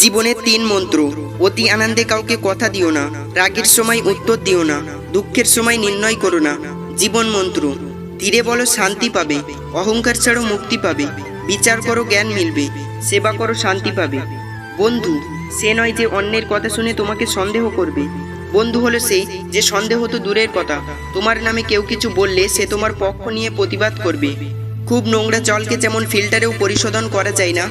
জীবনের তিন মন্ত্র। অতি আনন্দে কাউকে কথা দিও না, রাগের সময় উত্তর দিও না, দুঃখের সময় নির্ণয় করো না। জীবন মন্ত্র, ধীরে বলো শান্তি পাবে, অহংকার ছাড়ো মুক্তি পাবে, বিচার করো জ্ঞান মিলবে, সেবা করো শান্তি পাবে। বন্ধু, সে নয় যে অন্যের কথা শুনে তোমাকে সন্দেহ করবে। বন্ধু হলো সে যে সন্দেহ তো দূরের কথা, তোমার নামে কেউ কিছু বললে সে তোমার পক্ষ নিয়ে প্রতিবাদ করবে। খুব নোংরা জলকে যেমন ফিল্টারেও পরিশোধন করা যায় না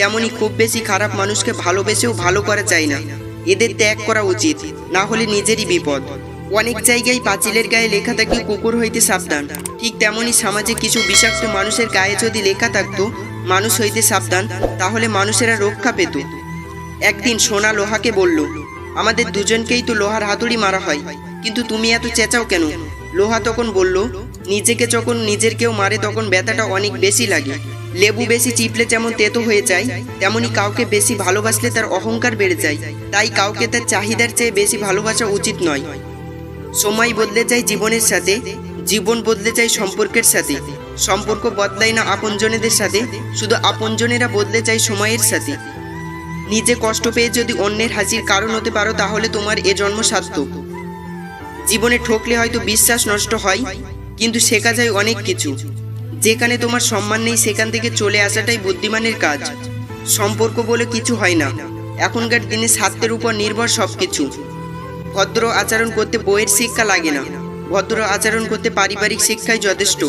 তেমনি খুব বেশি খারাপ মানুষকে ভালোবেসেও ভালো করা যায় না। এদের ত্যাগ করা উচিত, না হলে নিজেরই বিপদ। অনেক জায়গায় পাঁচিলের গায়ে লেখা থাকে কুকুর হইতে সাবধান। ঠিক তেমনি সমাজে কিছু বিষাক্ত মানুষের গায়ে যদি লেখা থাকতো, মানুষ হইতে সাবধান, তাহলে মানুষেরা রক্ষা পেত। একদিন সোনা লোহাকে বলল, আমাদের দুজনকেই তো লোহার হাতুড়ি মারা হয়, কিন্তু তুমি এত চেঁচাও কেন? লোহা তখন বলল, নিজেকে যখন নিজের কেউ মারে, তখন ব্যথাটা অনেক বেশি লাগে। লেবু বেশি চিপলে যেমন তেতো হয়ে যায়, তেমনি কাউকে বেশি ভালোবাসলে তার অহংকার বেড়ে যায়। তাই কাউকে তার চাহিদার চেয়ে বেশি ভালোবাসা উচিত নয়। সময় বদলে যায় জীবনের সাথে, জীবন বদলে যায় সম্পর্কের সাথে। সম্পর্ক বদলায় না আপনজনেদের সাথে, শুধু আপনজনেরা বদলে যায় সময়ের সাথে। নিজে কষ্ট পেয়ে যদি অন্যের হাসির কারণ হতে পারো, তাহলে তোমার এ জন্ম সার্থক। জীবনে ঠকলে হয়তো বিশ্বাস নষ্ট হয়, কিন্তু শেখা যায় অনেক কিছু। যেখানে তোমার সম্মান নেই, সেখান থেকে চলে আসাটাই বুদ্ধিমানের কাজ। সম্পর্ক বলে কিছু হয় না। এখনকার দিনে স্বার্থের উপর নির্ভর সব কিছু ভদ্র আচরণ করতে বইয়ের শিক্ষা লাগে না। ভদ্র আচরণ করতে পারিবারিক শিক্ষাই যথেষ্ট।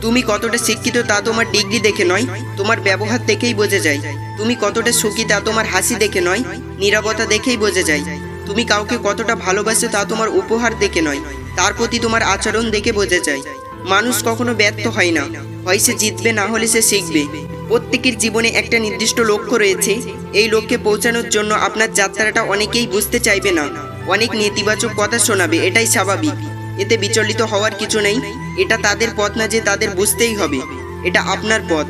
তুমি কতটা শিক্ষিত তা তোমার ডিগ্রি দেখে নয়, তোমার ব্যবহার দেখেই বোঝা যায়। তুমি কতটা সুখী তা তোমার হাসি দেখে নয় নিরাপত্তা দেখেই বোঝা যায়। তুমি কাউকে কতটা ভালোবাসো তা তোমার উপহার দেখে নয়, তার প্রতি তোমার আচরণ দেখে বোঝা যায়। মানুষ কখনো ব্যর্থ হয় না। হয় সে জিতবে, না হলে সে শিখবে। প্রত্যেকের জীবনে একটা নির্দিষ্ট লক্ষ্য রয়েছে। এই লক্ষ্যে পৌঁছানোর জন্য আপনার যাত্রাটা অনেকেই বুঝতে চাইবে না। অনেক নেতিবাচক কথা শোনাবে, এটাই স্বাভাবিক। এতে বিচলিত হওয়ার কিছু নেই। এটা তাদের পথ না যে তাদের বুঝতেই হবে। এটা আপনার পথ।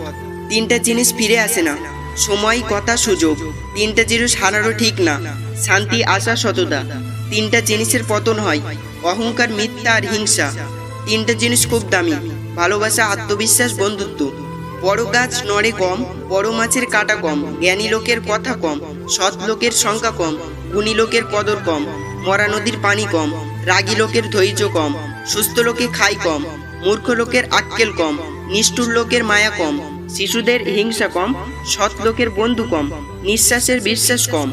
তিনটা জিনিস ফিরে আসে না। সময়, কথা, সুযোগ। তিনটা জিনিস হারানো ঠিক না। শান্তি, আশা, সততা। তিনটা জিনিসের পতন হয়। অহংকার, মিথ্যা আর হিংসা। তিনটা জিনিস খুব দামি। ভালোবাসা, আত্মবিশ্বাস, বন্ধুত্ব। বড় গাছ নড়ে কম, বড় মাছের কাটা কম, জ্ঞানী লোকের কথা কম, সৎ লোকের সংখ্যা কম, গুণী লোকের কদর কম, মরা নদীর পানি কম, রাগী লোকের ধৈর্য কম, সুস্থ লোকে খাই কম, মূর্খ লোকের আক্কেল কম, নিষ্ঠুর লোকের মায়া কম, শিশুদের হিংসা কম, সৎ লোকের বন্ধু কম, নিঃশ্বাসের বিশ্বাস কম।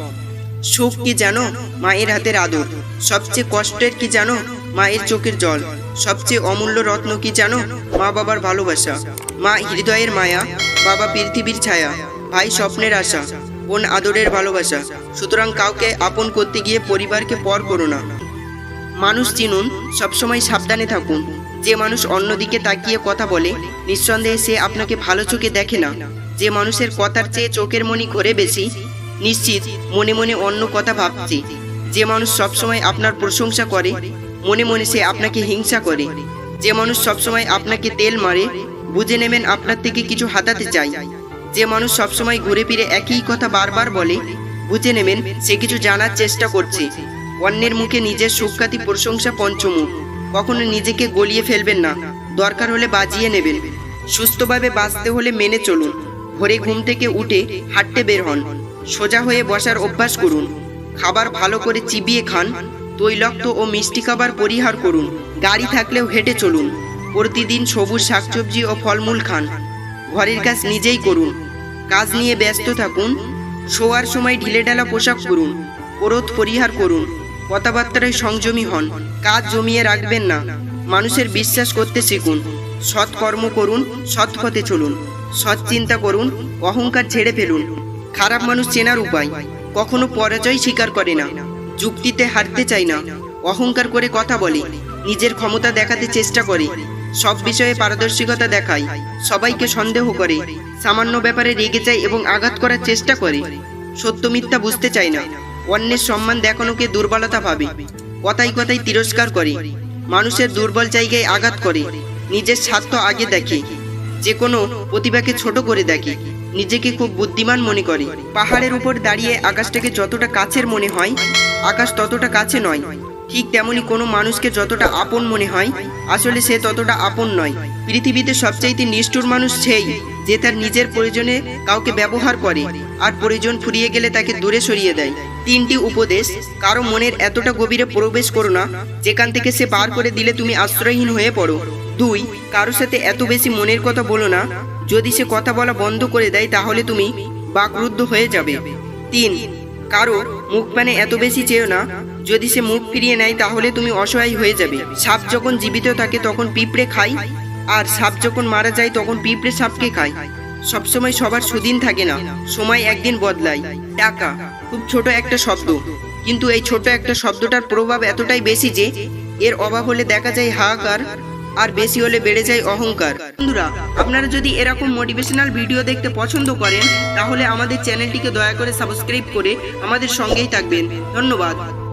সুখ কি জানো? মায়ের হাতের আদর। সবচেয়ে কষ্টের কি জানো? মায়ের চোখের জল। সবচেয়ে অমূল্য রত্ন কি জানো? মা বাবার ভালোবাসা। মা হৃদয়ের মায়া, বাবা পৃথিবীর ছায়া। ভাই স্বপ্নের আশা, বোন আদরের ভালোবাসা। সুতরাং কাউকে আপন করতে গিয়ে পরিবারকে পর করো না। মানুষ চিনুন, সবসময় সাবধানে থাকুন। যে মানুষ অন্যদিকে তাকিয়ে কথা বলে, নিঃসন্দেহে সে আপনাকে ভালো চোখে দেখে না। যে মানুষের কথার চেয়ে চোখের মনি ঘরে বেশি, নিশ্চিত মনে মনে অন্য কথা ভাবছে। যে মানুষ সবসময় আপনার প্রশংসা করে মনে মনে সে আপনাকে হিংসা করে। যে মানুষ সবসময় আপনাকে তেল মারে, বুঝে নেবেন আপনার থেকে কিছু হাতাতে চায় যে মানুষ সবসময় ঘুরে ফিরে একই কথা বারবার বলে, বুঝে নেবেন সে কিছু জানার চেষ্টা করছে। অন্যের মুখে নিজের সুখ্যাতি, প্রশংসা, পঞ্চমুখ। কখনো নিজেকে গলিয়ে ফেলবেন না। দরকার হলে বাজিয়ে নেবেন। সুস্থভাবে বাঁচতে হলে মেনে চলুন। ভোরে ঘুম থেকে উঠে হাঁটতে বের হন। সোজা হয়ে বসার অভ্যাস করুন। খাবার ভালো করে চিবিয়ে খান। তৈলাক্ত ও মিষ্টি খাবার পরিহার করুন। গাড়ি থাকলেও হেঁটে চলুন। প্রতিদিন সবুজ শাকসবজি ও ফলমূল খান। ঘরের কাজ নিজেই করুন। কাজ নিয়ে ব্যস্ত থাকুন। শোয়ার সময় ঢিলেঢালা পোশাক পরুন। ক্রোধ পরিহার করুন। কথাবার্তায় সংযমী হন। কাজ জমিয়ে রাখবেন না। মানুষের বিশ্বাস করতে শিখুন। সৎ কর্ম করুন, সৎ পথে চলুন। সৎ চিন্তা করুন, অহংকার ছেড়ে ফেলুন। খারাপ মানুষ চেনার উপায়। কখনো পরাজয় স্বীকার করে না। যুক্তিতে হারতে চায় না। অহংকার করে কথা বলে, নিজের ক্ষমতা দেখাতে চেষ্টা করে, সব বিষয়ে পারদর্শিকতা দেখায় সবাইকে সন্দেহ করে, সামান্য ব্যাপারে রেগে যায় এবং আঘাত করার চেষ্টা করে। সত্য মিথ্যা বুঝতে চায় না, অন্যের সম্মান দেখানোকে দুর্বলতা ভাবে। কথাই কথাই তিরস্কার করে, মানুষের দুর্বল জায়গায় আঘাত করে, নিজের স্বার্থ আগে দেখে, যে কোনো প্রতিভাকে ছোট করে দেখে, নিজেকে খুব বুদ্ধিমান মনে করে। পাহাড়ের উপর দাঁড়িয়ে আকাশটাকে যতটা কাছের মনে হয় আকাশ ততটা কাছে নয়। ঠিক তেমনি কোনো মানুষকে যতটা আপন মনে হয়, আসলে সে ততটা আপন নয়। পৃথিবীতে সবচাইতে নিষ্ঠুর মানুষ সেই, যে তার নিজের প্রয়োজনে কাউকে ব্যবহার করে, আর প্রয়োজন ফুরিয়ে গেলে তাকে দূরে সরিয়ে দেয়। তিনটি উপদেশ, কারও মনের এতটা গভীরে প্রবেশ করো না, যেখান থেকে সে পার করে দিলে তুমি আশ্রয়হীন হয়ে পড়ো। দুই, কারও সাথে এত বেশি মনের কথা বলো না, যদি সে কথা বলা বন্ধ করে দেয় তাহলে তুমি বাকরুদ্ধ হয়ে যাবে। তিন কারও মুখ পানে এত বেশি চেয়েও না। যদি সে মুখ ফিরিয়ে নেয়, তাহলে তুমি অসহায় হয়ে যাবে। সাপ যখন জীবিত থাকে, তখন পিঁপড়ে খায়। আর সাপ যখন মারা যায়, তখন পিঁপড়ে সাপকে খায়। সবসময় সবার সুদিন থাকে না। সময় একদিন বদলায়। টাকা খুব ছোট একটা শব্দ। কিন্তু এই ছোট একটা শব্দটার প্রভাব এতটাই বেশি যে, এর অভাব হলে দেখা যায় হাহাকার আর বেশি হলে বেড়ে যায় অহংকার। বন্ধুরা, আপনারা যদি এরকম মোটিভেশনাল ভিডিও দেখতে পছন্দ করেন, তাহলে আমাদের চ্যানেলটিকে দয়া করে সাবস্ক্রাইব করে আমাদের সঙ্গেই থাকবেন। ধন্যবাদ।